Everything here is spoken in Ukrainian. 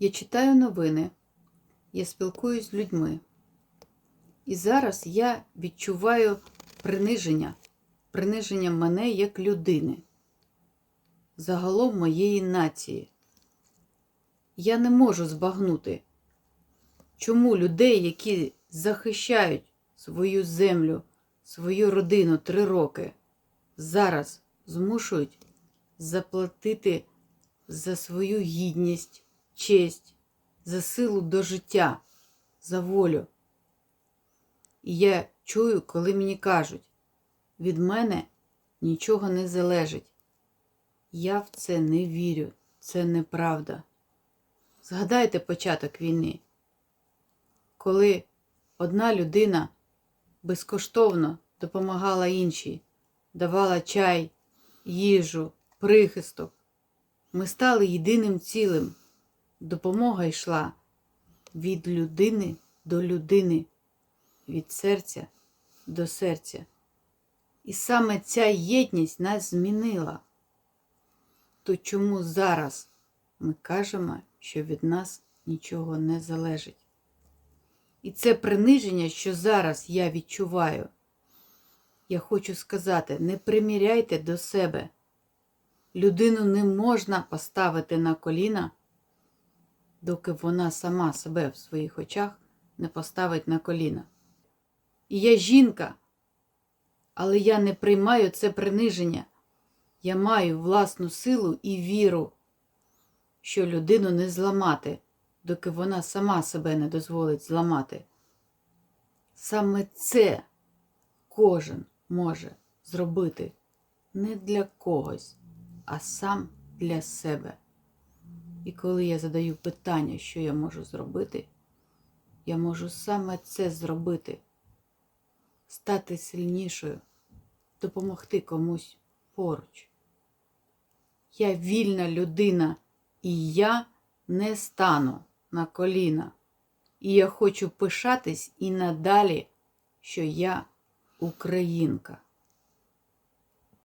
Я читаю новини, я спілкуюсь з людьми. І зараз я відчуваю приниження, приниження мене як людини, загалом моєї нації. Я не можу збагнути, чому людей, які захищають свою землю, свою родину три роки, зараз змушують заплатити за свою гідність, честь, за силу до життя, за волю. І я чую, коли мені кажуть, від мене нічого не залежить. Я в це не вірю, це неправда. Згадайте початок війни, коли одна людина безкоштовно допомагала іншій, давала чай, їжу, прихисток. Ми стали єдиним цілим. Допомога йшла від людини до людини, від серця до серця. І саме ця єдність нас змінила. То чому зараз ми кажемо, що від нас нічого не залежить? І це приниження, що зараз я відчуваю, я хочу сказати, не приміряйте до себе. Людину не можна поставити на коліна, доки вона сама себе в своїх очах не поставить на коліна. І я жінка, але я не приймаю це приниження. Я маю власну силу і віру, що людину не зламати, доки вона сама себе не дозволить зламати. Саме це кожен може зробити не для когось, а сам для себе. І коли я задаю питання, що я можу зробити, я можу саме це зробити, стати сильнішою, допомогти комусь поруч. Я вільна людина, і я не стану на коліна. І я хочу пишатись і надалі, що я українка.